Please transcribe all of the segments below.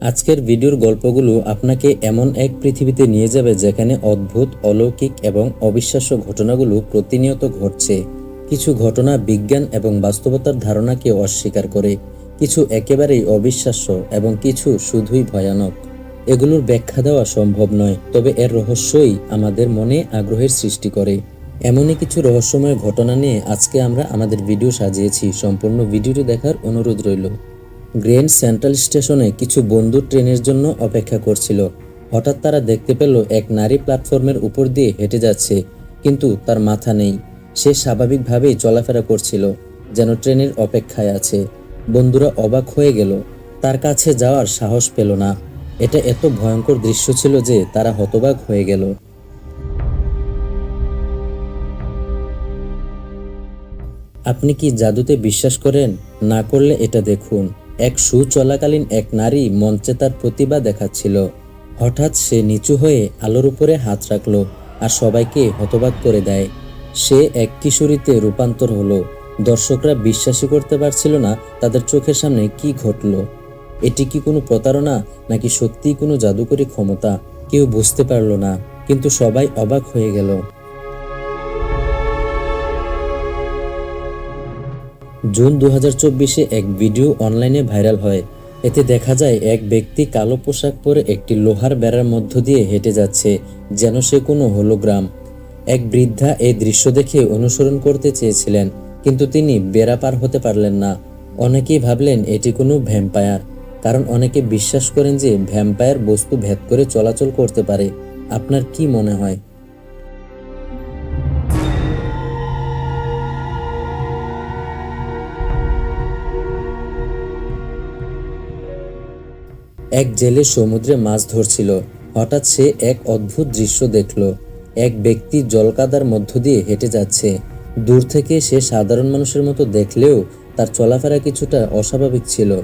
আজকের ভিডিওর গল্পগুলো আপনাকে এমন এক পৃথিবীতে নিয়ে যাবে যেখানে অদ্ভুত, অলৌকিক এবং অবিশ্বাস্য ঘটনাগুলো প্রতিনিয়ত ঘটছে। কিছু ঘটনা বিজ্ঞান এবং বাস্তবতার ধারণাকে অস্বীকার করে, কিছু একেবারেই অবিশ্বাস্য এবং কিছু শুধুই ভয়ানক। এগুলোর ব্যাখ্যা দেওয়া সম্ভব নয়, তবে এর রহস্যই আমাদের মনে আগ্রহের সৃষ্টি করে। এমনই কিছু রহস্যময় ঘটনা নিয়ে আজকে আমরা আমাদের ভিডিও সাজিয়েছি। সম্পূর্ণ ভিডিওটি দেখার অনুরোধ রইল। গ্র্যান্ড সেন্ট্রাল স্টেশনে কিছু বন্ধু ট্রেনের জন্য অপেক্ষা করছিল। হঠাৎ তারা দেখতে পেল এক নারী প্ল্যাটফর্মের উপর দিয়ে হেঁটে যাচ্ছে, কিন্তু তার মাথা নেই। সে স্বাভাবিকভাবেই চলাফেরা করছিল, যেন ট্রেনের অপেক্ষায় আছে। বন্ধুরা অবাক হয়ে গেল, তার কাছে যাওয়ার সাহস পেল না। এটা এত ভয়ঙ্কর দৃশ্য ছিল যে তারা হতবাক হয়ে গেল। আপনি কি জাদুতে বিশ্বাস করেন? না করলে এটা দেখুন। এক শু চলাকালীন এক নারী মঞ্চে তার প্রতিভা দেখাচ্ছিল। হঠাৎ সে নিচু হয়ে আলোর উপরে হাত রাখল আর সবাইকে হতবাক করে দেয়। সে এক কিশোরীতে রূপান্তর হলো। দর্শকরা বিশ্বাসই করতে পারছিল না তাদের চোখের সামনে কি ঘটলো। এটি কি কোনো প্রতারণা নাকি সত্যিই কোনো জাদুকরী ক্ষমতা? কেউ বুঝতে পারল না, কিন্তু সবাই অবাক হয়ে গেল। জুন দু হাজার চব্বিশে এক ভিডিও অনলাইনে ভাইরাল হয়। এতে দেখা যায়, এক ব্যক্তি কালো পোশাক পরে একটি লোহার বেড়ার মধ্য দিয়ে হেঁটে যাচ্ছে, যেন সে কোনো হোলোগ্রাম। এক বৃদ্ধা এই দৃশ্য দেখে অনুসরণ করতে চেয়েছিলেন, কিন্তু তিনি বেড়া পার হতে পারলেন না। অনেকেই ভাবলেন, এটি কোনো ভ্যাম্পায়ার। কারণ অনেকে বিশ্বাস করেন যে, ভ্যাম্পায়ার বস্তু ভেদ করে চলাচল করতে পারে। আপনার কি মনে হয়? এক জেলে সমুদ্রে মাছ ধরছিল। হঠাৎ সে এক অদ্ভুত দৃশ্য দেখল। এক ব্যক্তি জলকাদার মধ্য দিয়ে হেঁটে যাচ্ছে। দূর থেকে সে সাধারণ মানুষের মতো দেখলেও তার চলাফেরা কিছুটা অস্বাভাবিক ছিল।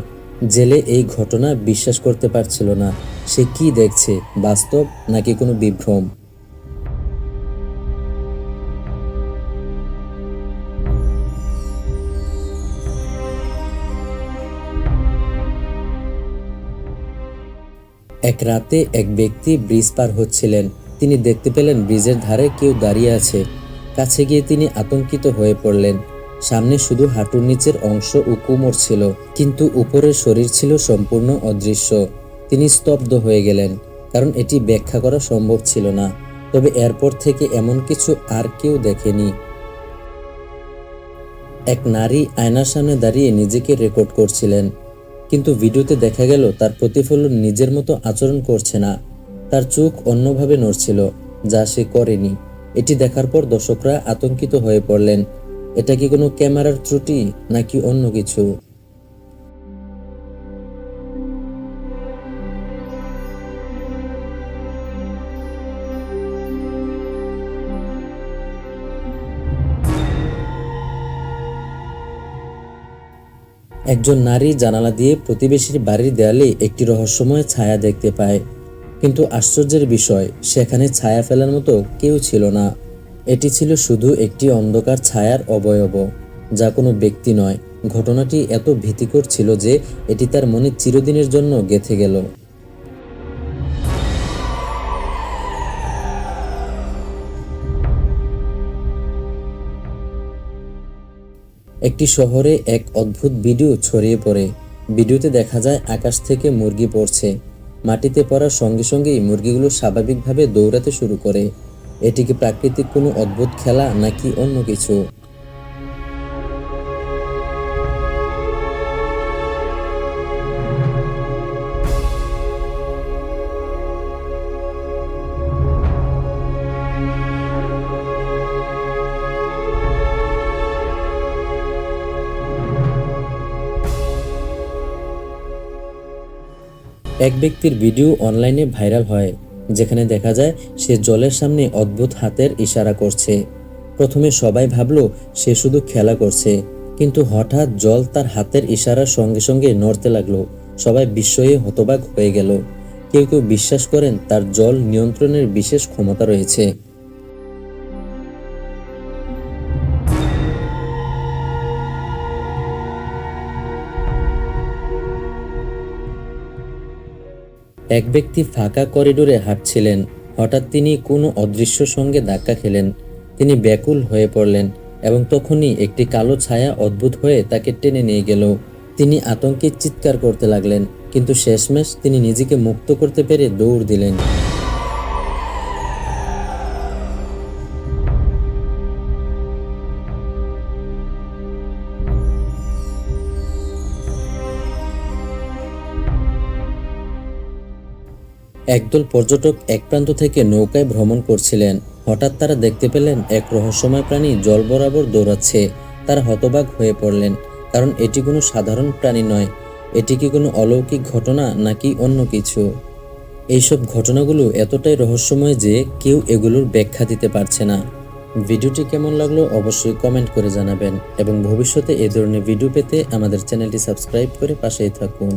জেলে এই ঘটনা বিশ্বাস করতে পারছিল না। সে কি দেখছে, বাস্তব নাকি কোনো বিভ্রম? এক রাতে এক ব্যক্তি ব্রিজ পার হচ্ছিলেন। তিনি দেখতে পেলেন ব্রিজের ধারে কেউ দাঁড়িয়ে আছে। কাছে গিয়ে তিনি আতঙ্কিত হয়ে পড়লেন। সামনে শুধু হাঁটুর নিচের অংশ ও কোমর ছিল, কিন্তু উপরের শরীর ছিল সম্পূর্ণ অদৃশ্য। তিনি স্তব্ধ হয়ে গেলেন, কারণ এটি ব্যাখ্যা করা সম্ভব ছিল না। তবে এরপর থেকে এমন কিছু আর কেউ দেখেনি। এক নারী আয়নার সামনে দাঁড়িয়ে নিজেকে রেকর্ড করছিলেন। কিন্তু ভিডিওতে দেখা গেল, তার প্রতিফলন নিজের মতো আচরণ করছে না। তার চোখ অন্যভাবে নড়ছিল, যা সে করেনি। এটি দেখার পর দর্শকরা আতঙ্কিত হয়ে পড়লেন। এটা কি কোনো ক্যামেরার ত্রুটি, নাকি অন্য কিছু? একজন নারী জানালা দিয়ে প্রতিবেশীর বাড়ির দেয়ালে একটি রহস্যময় ছায়া দেখতে পায়। কিন্তু আশ্চর্যের বিষয়, সেখানে ছায়া ফেলার মতো কেউ ছিল না। এটি ছিল শুধু একটি অন্ধকার ছায়ার অবয়ব, যা কোনো ব্যক্তি নয়। ঘটনাটি এত ভীতিকর ছিল যে এটি তার মনে চিরদিনের জন্য গেথে গেল। একটি শহরে এক অদ্ভুত ভিডিও ছড়িয়ে পড়ে। ভিডিওতে দেখা যায়, আকাশ থেকে মুরগি পড়ছে। মাটিতে পড়ার সঙ্গে সঙ্গেই মুরগিগুলো স্বাভাবিকভাবে দৌড়াতে শুরু করে। এটি কি প্রাকৃতিক কোনো অদ্ভুত খেলা নাকি অন্য কিছু? এক ব্যক্তির ভিডিও অনলাইনে ভাইরাল হয়, যেখানে দেখা যায় সে জলের সামনে অদ্ভুত হাতের ইশারা করছে। প্রথমে সবাই ভাবল সে শুধু খেলা করছে, কিন্তু হঠাৎ জল তার হাতের ইশারার সঙ্গে সঙ্গে নড়তে লাগল। সবাই বিস্ময়ে হতবাক হয়ে গেল। কেউ কেউ বিশ্বাস করেন তার জল নিয়ন্ত্রণের বিশেষ ক্ষমতা রয়েছে। এক ব্যক্তি ফাঁকা করিডোরে হাঁটছিলেন। হঠাৎ তিনি কোনো অদৃশ্য সঙ্গে ধাক্কা খেলেন। তিনি ব্যাকুল হয়ে পড়লেন এবং তখনই একটি কালো ছায়া অদ্ভুত হয়ে তাকে টেনে নিয়ে গেল। তিনি আতঙ্কে চিৎকার করতে লাগলেন, কিন্তু শেষমেশ তিনি নিজেকে মুক্ত করতে পেরে দৌড় দিলেন। একদল পর্যটক এক প্রান্ত থেকে নৌকায় ভ্রমণ করছিলেন। হঠাৎ তারা দেখতে পেলেন, এক রহস্যময় প্রাণী জল বরাবর দৌড়াচ্ছে। তারা হতবাক হয়ে পড়লেন, কারণ এটি কোনো সাধারণ প্রাণী নয়। এটি কি কোনো অলৌকিক ঘটনা, নাকি অন্য কিছু? এইসব ঘটনাগুলো এতটাই রহস্যময় যে কেউ এগুলোর ব্যাখ্যা দিতে পারছে না। ভিডিওটি কেমন লাগল অবশ্যই কমেন্ট করে জানাবেন, এবং ভবিষ্যতে এ ধরনের ভিডিও পেতে আমাদের চ্যানেলটি সাবস্ক্রাইব করে পাশেই থাকুন।